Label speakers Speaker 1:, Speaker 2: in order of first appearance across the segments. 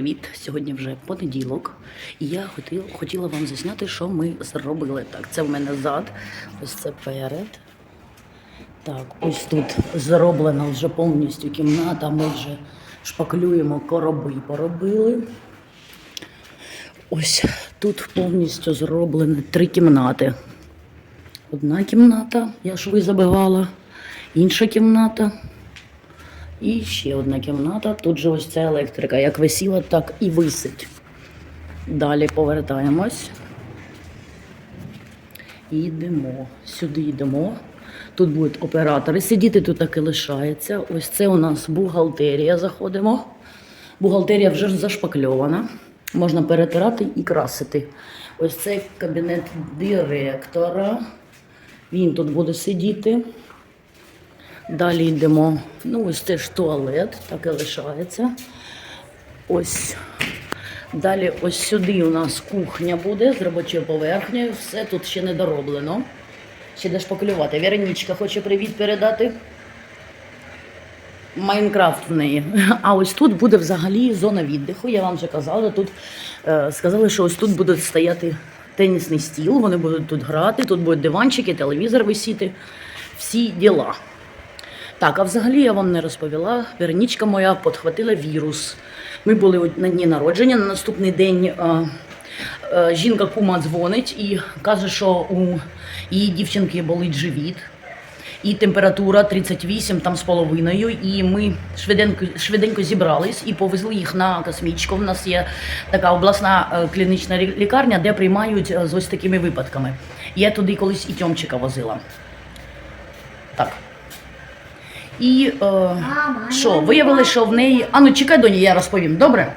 Speaker 1: Привіт! Сьогодні вже понеділок, і я хотіла, хотіла вам засняти, що ми зробили. Так, це в мене зад, ось це перед. Так, ось тут зроблена вже повністю кімната. Ми вже шпаклюємо короби, поробили. Ось тут повністю зроблені три кімнати. Одна кімната, я шви забивала, інша кімната. І ще одна кімната. Тут же ось ця електрика. Як висіла, так і висить. Далі повертаємось. І йдемо. Сюди йдемо. Тут будуть оператори. Сидіти тут так і лишається. Ось це у нас бухгалтерія. Заходимо. Бухгалтерія вже зашпакльована. Можна перетирати і красити. Ось це кабінет директора. Він тут буде сидіти. Далі йдемо. Ну, ось це ж туалет, так і лишається. Ось. Далі ось сюди у нас кухня буде з робочою поверхнею. Все тут ще не дороблено. Ще де шпаклювати. Веронічка хоче привіт передати. Майнкрафт в неї. А ось тут буде взагалі зона віддиху. Я вам вже казала. Тут е, сказали, що ось тут буде стояти тенісний стіл. Вони будуть тут грати, тут будуть диванчики, телевізор висіти. Всі діла. Так, а взагалі я вам не розповіла. Веронічка моя підхватила вірус. Ми були на дні народження. На наступний день е, е, жінка кума дзвонить і каже, що у її дівчинки болить живіт. І температура 38 там з половиною. І ми швиденько, швиденько зібрались і повезли їх на космічку. У нас є така обласна е, клінічна лікарня, де приймають з ось такими випадками. Я туди колись і Тьомчика возила. Так. І е, що, виявили, що в неї. А ну чекай, доні, я розповім, добре?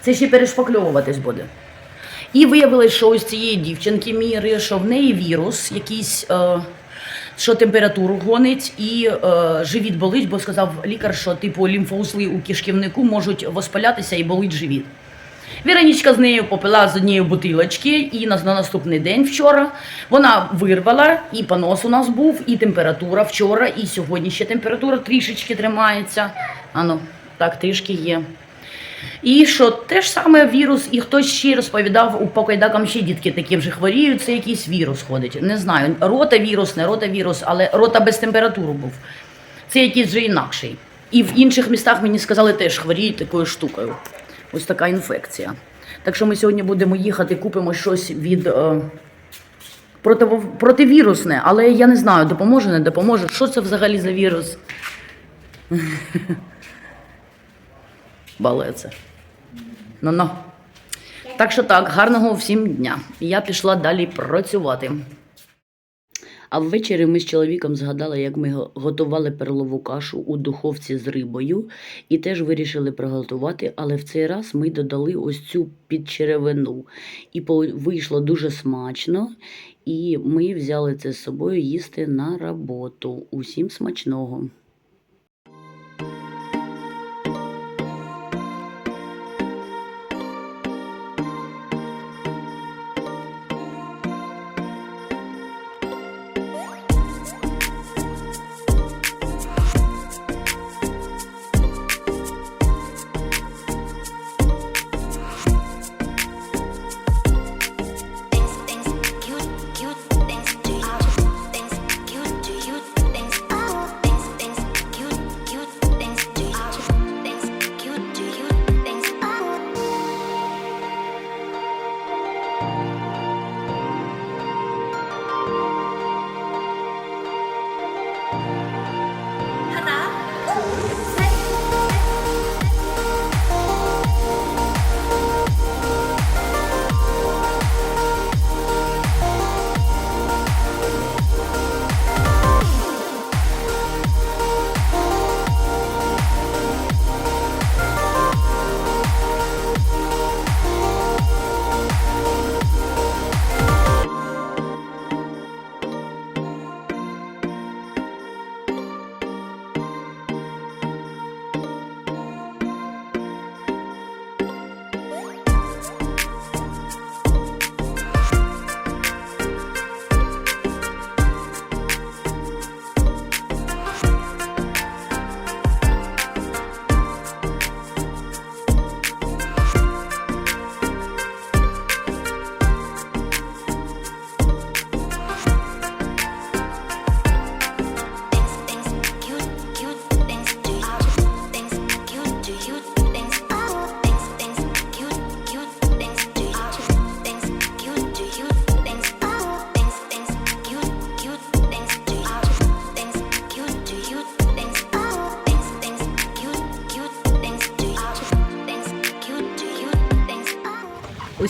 Speaker 1: Це ще перешпакльовуватись буде. І виявили, що ось цієї дівчинки міри, що в неї вірус, якийсь, е, що температуру гонить, і е, живіт болить, бо сказав лікар, що типу лімфоузли у кишківнику можуть воспалятися і болить живіт. Віронічка з нею попила з однієї бутилочки, і на, на наступний день вчора вона вирвала, і понос у нас був, і температура вчора, і сьогодні ще температура трішечки тримається. Ану, так, трішки є. І що те ж саме вірус, і хтось ще розповідав, у покайдакам ще дітки такі вже хворіють, це якийсь вірус ходить. Не знаю, ротавірус, не ротавірус, але рота без температури був. Це якийсь вже інакший. І в інших містах мені сказали, теж хворіють такою штукою. Ось така інфекція. Так що ми сьогодні будемо їхати, купимо щось від е, противо- противірусне, але я не знаю, допоможе, не допоможе. Що це взагалі за вірус? Балеце. Ну-ну. Так що так, гарного всім дня. Я пішла далі працювати. А ввечері ми з чоловіком згадали, як ми готували перлову кашу у духовці з рибою, і теж вирішили приготувати, але в цей раз ми додали ось цю підчеревину. І вийшло дуже смачно, і ми взяли це з собою їсти на роботу. Усім смачного!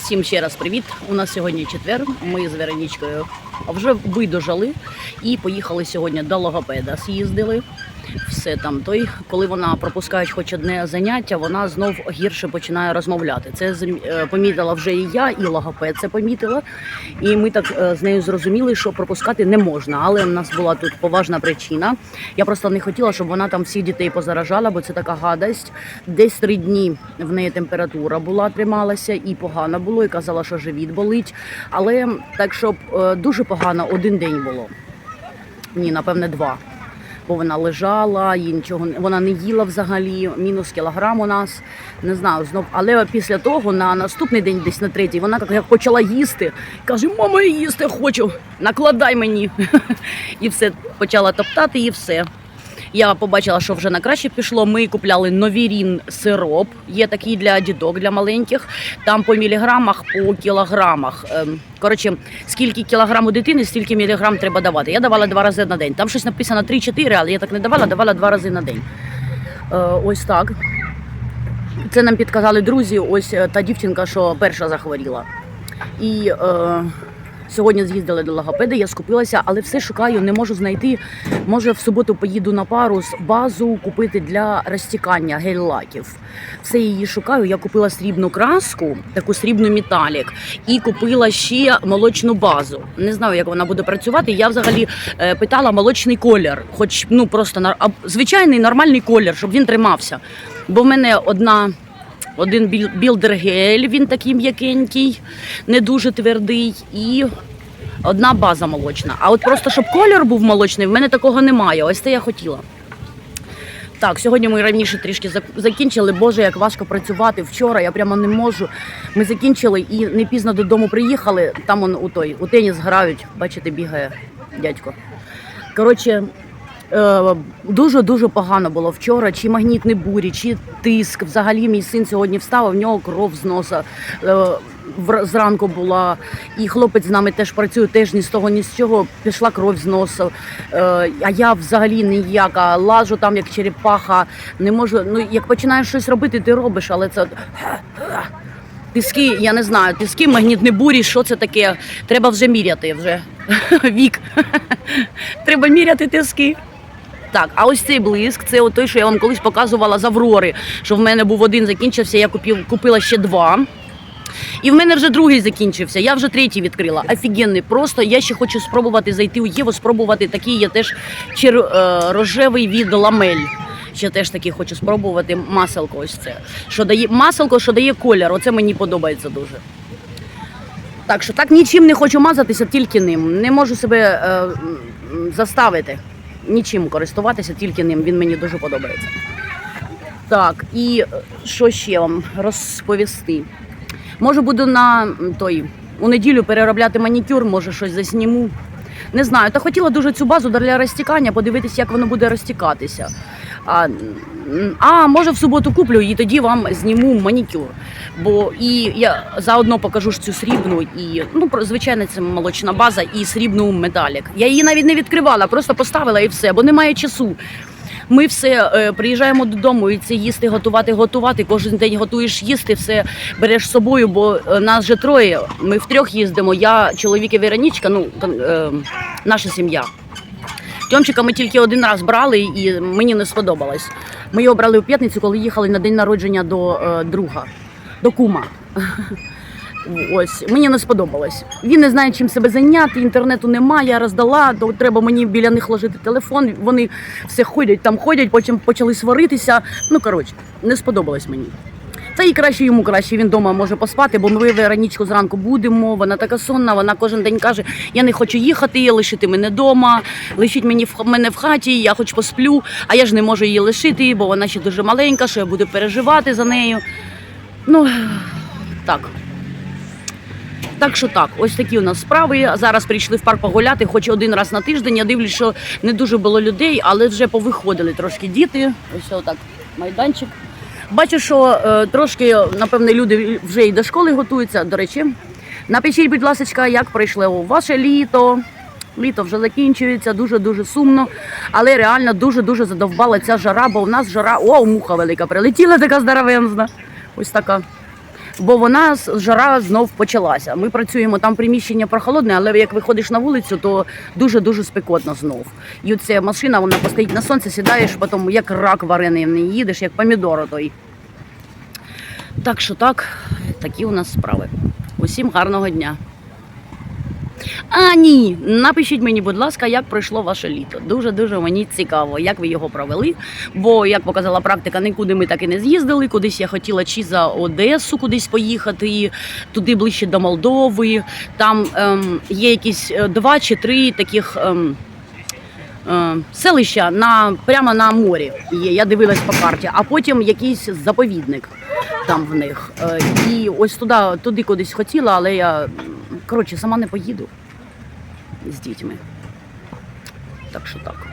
Speaker 1: Усім ще раз привіт. У нас сьогодні четвер. Ми з Веронічкою вже видожали і поїхали сьогодні до логопеда. З'їздили. Все там той, коли вона пропускає хоч одне заняття, вона знов гірше починає розмовляти. Це е, помітила вже і я, і логопед це помітила. І ми так е, з нею зрозуміли, що пропускати не можна. Але в нас була тут поважна причина. Я просто не хотіла, щоб вона там всіх дітей позаражала, бо це така гадость. Десь три дні в неї температура була, трималася, і погано було, і казала, що живіт болить. Але так, щоб е, дуже погано один день було. Ні, напевне, два. Бо вона лежала, їй нічого вона не їла взагалі, мінус кілограм у нас. Не знаю, знов. Але після того, на наступний день, десь на третій, вона як- почала їсти. Каже: мама, я їсти хочу, накладай мені. І все почала топтати, і все. Я побачила, що вже на краще пішло. Ми купляли новірін сироп. Є такий для діток, для маленьких. Там по міліграмах, по кілограмах. Ем, Коротше, скільки кілограм у дитини, стільки міліграм треба давати. Я давала два рази на день. Там щось написано 3-4, але я так не давала, давала два рази на день. Е, ось так. Це нам підказали друзі. Ось е, та дівчинка, що перша захворіла. І е, сьогодні з'їздили до логопеда, я скупилася, але все шукаю, не можу знайти. Може, в суботу поїду на пару з базу купити для розтікання гель-лаків. Все її шукаю. Я купила срібну краску, таку срібну металік, і купила ще молочну базу. Не знаю, як вона буде працювати. Я взагалі е, питала молочний колір, хоч ну просто звичайний нормальний колір, щоб він тримався. Бо в мене одна. Один біл- білдергель, він такий м'якенький, не дуже твердий, і одна база молочна. А от просто щоб колір був молочний, в мене такого немає. Ось це я хотіла. Так, сьогодні ми раніше трішки закінчили. Боже, як важко працювати. Вчора я прямо не можу. Ми закінчили і не пізно додому приїхали. Там он у той у теніс грають. Бачите, бігає дядько. Коротше, дуже дуже погано було вчора. Чи магнітні бурі, чи тиск. Взагалі, мій син сьогодні встав, а в нього кров з носа. е, Зранку була, і хлопець з нами теж працює, теж ні з того, ні з цього пішла кров з носа. Е, А я взагалі ніяка лажу там, як черепаха. Не можу. Ну як починаєш щось робити, ти робиш, але це тиски, я не знаю, тиски, магнітні бурі, що це таке? Треба вже міряти вже. Вік. Треба міряти тиски. Так, а ось цей блиск, це той, що я вам колись показувала з Аврори, що в мене був один закінчився, я купив, купила ще два. І в мене вже другий закінчився, я вже третій відкрила. Офігенний. Просто я ще хочу спробувати зайти у Єву, спробувати такий є теж чер, е, рожевий від ламель. Ще теж такий хочу спробувати маселко. Ось це. Що дає маселко, що дає колір. Оце мені подобається дуже. Так що так нічим не хочу мазатися, тільки ним. Не можу себе е, заставити нічим користуватися, тільки ним. Він мені дуже подобається. Так, і е, що ще вам розповісти? Може, буду на той у неділю переробляти манікюр, може щось засніму. Не знаю, та хотіла дуже цю базу для розтікання, подивитися, як воно буде розтікатися. А, а може в суботу куплю і тоді вам зніму манікюр. Бо і я заодно покажу ж цю срібну і ну звичайно це молочна база і срібну медалік. Я її навіть не відкривала, просто поставила і все, бо немає часу. Ми все е, приїжджаємо додому і це їсти, готувати, готувати. Кожен день готуєш їсти, все береш з собою, бо е, нас же троє. Ми втрьох їздимо. Я, чоловік і Веронічка, ну е, наша сім'я. Тьомчика ми тільки один раз брали, і мені не сподобалось. Ми його брали у п'ятницю, коли їхали на день народження до е, друга, до кума. Ось мені не сподобалось. Він не знає, чим себе зайняти. Інтернету немає, я роздала, то треба мені біля них ложити телефон. Вони все ходять там, ходять, потім почали сваритися. Ну коротше, не сподобалось мені. Та і краще йому краще. Він вдома може поспати, бо ми Веронічку зранку будемо. Вона така сонна. Вона кожен день каже: Я не хочу їхати, лишити мене вдома, лишіть мені в мене в хаті, я хоч посплю, а я ж не можу її лишити, бо вона ще дуже маленька, що я буду переживати за нею. Ну так. Так що так, ось такі у нас справи. Зараз прийшли в парк погуляти, хоч один раз на тиждень. Я дивлюсь, що не дуже було людей, але вже повиходили трошки діти. Ось отак майданчик. Бачу, що е, трошки, напевне, люди вже і до школи готуються. До речі, напишіть, будь ласка, як пройшло ваше літо. Літо вже закінчується, дуже дуже сумно, але реально дуже дуже задовбала ця жара, бо у нас жара. О, муха велика прилетіла, така здоровенна. Ось така. Бо вона жара знов почалася. Ми працюємо там приміщення прохолодне, але як виходиш на вулицю, то дуже дуже спекотно знов. І оця машина вона постоїть на сонці, сідаєш, потім як рак варений в неї їдеш, як помідор той. Так що так, такі у нас справи. Усім гарного дня. А ні, напишіть мені, будь ласка, як пройшло ваше літо. Дуже дуже мені цікаво, як ви його провели. Бо, як показала практика, нікуди ми так і не з'їздили. Кудись я хотіла чи за Одесу кудись поїхати, туди ближче до Молдови. Там ем, є якісь е, два чи три таких. Ем, е, Селища на прямо на морі. Я дивилась по карті, а потім якийсь заповідник там в них. Е, І ось туди, туди кудись хотіла, але я коротше сама не поїду з дітьми. Так що так.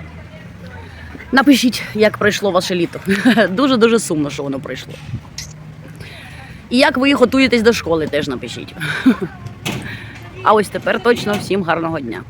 Speaker 1: Напишіть, як пройшло ваше літо. Дуже дуже сумно, що воно пройшло. І як ви готуєтесь до школи, теж напишіть. А ось тепер точно всім гарного дня.